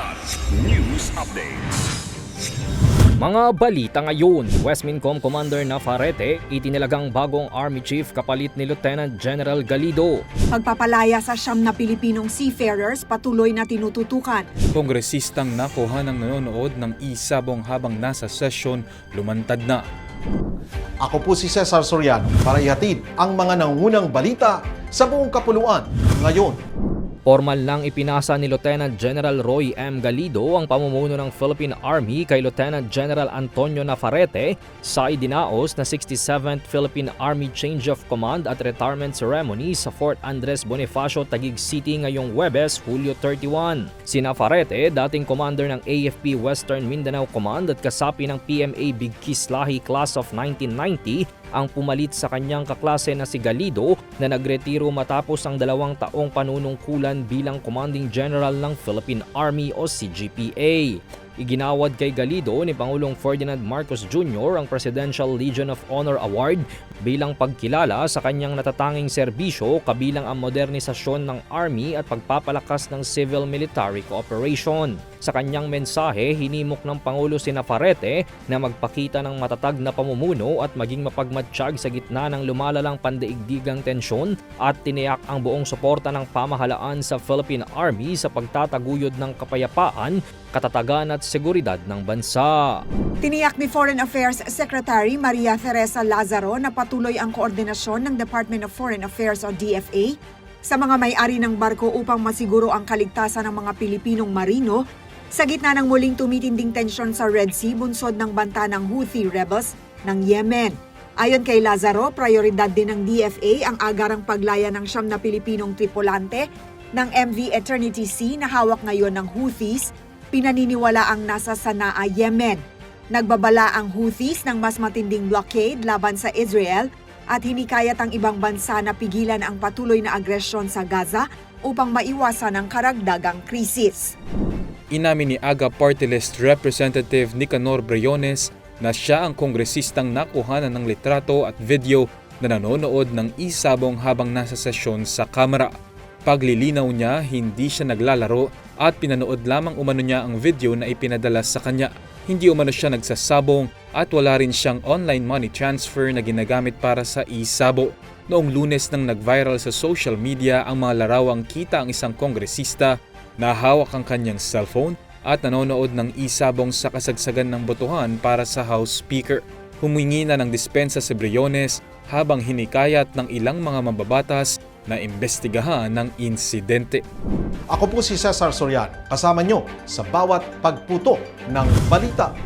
Kilat News Updates. Mga balita ngayon, Westmincom Commander Nafarete itinilagang bagong Army Chief kapalit ni Lieutenant General Galido. Pagpapalaya sa siyam na Pilipinong seafarers patuloy na tinututukan. Kongresistang nakuha ng nanonood ng isabong habang nasa sesyon lumantad na. Ako po si Cesar Soriano para ihatid ang mga nangungunang balita sa buong kapuluan ngayon. Formal nang ipinasa ni Lieutenant General Roy M. Galido ang pamumuno ng Philippine Army kay Lieutenant General Antonio Nafarete sa idinaos na 67th Philippine Army Change of Command at Retirement Ceremony sa Fort Andres Bonifacio, Taguig City ngayong Webes, Hulyo 31. Si Nafarete, dating commander ng AFP Western Mindanao Command at kasapi ng PMA Big Kislahi Class of 1990, ang pumalit sa kanyang kaklase na si Galido na nagretiro matapos ang dalawang taong panunungkulan bilang Commanding General ng Philippine Army o CGPA. Iginawad kay Galido ni Pangulong Ferdinand Marcos Jr. ang Presidential Legion of Honor Award bilang pagkilala sa kanyang natatanging serbisyo kabilang ang modernisasyon ng Army at pagpapalakas ng civil-military cooperation. Sa kanyang mensahe, hinimok ng Pangulo si Nafarete na magpakita ng matatag na pamumuno at maging mapagmatsyag sa gitna ng lumalalang pandaigdigang tensyon at tiniyak ang buong suporta ng pamahalaan sa Philippine Army sa pagtataguyod ng kapayapaan, katatagan at seguridad ng bansa. Tiniyak ni Foreign Affairs Secretary Maria Teresa Lazaro na patuloy ang koordinasyon ng Department of Foreign Affairs o DFA sa mga may-ari ng barko upang masiguro ang kaligtasan ng mga Pilipinong marino sa gitna ng muling tumitinding tensyon sa Red Sea bunsod ng banta ng Houthi rebels ng Yemen. Ayon kay Lazaro, prioridad din ng DFA ang agarang paglaya ng siyam na Pilipinong tripulante ng MV Eternity Sea na hawak ngayon ng Houthis, pinaniniwala ang nasa Sanaa, Yemen. Nagbabala ang Houthis ng mas matinding blockade laban sa Israel at hinikayat ang ibang bansa na pigilan ang patuloy na agresyon sa Gaza upang maiwasan ang karagdagang krisis. Inamin ni AGA Party List Representative Nicanor Briones na siya ang kongresistang nakuhanan ng litrato at video na nanonood ng isabong habang nasa sesyon sa Kamara. Paglilinaw niya, hindi siya naglalaro at pinanood lamang umano niya ang video na ipinadala sa kanya. Hindi umano siya nagsasabong at wala rin siyang online money transfer na ginagamit para sa isabo. Noong lunes nang nag-viral sa social media ang mga larawang kita ang isang kongresista na hawak ang kanyang cellphone at nanonood ng isabong sa kasagsagan ng botohan para sa House Speaker. Humingi na ng dispensa si Briones habang hinikayat ng ilang mga mababatas na imbestigahan ng insidente. Ako po si Cesar Soriano, kasama nyo sa bawat pagputo ng balita.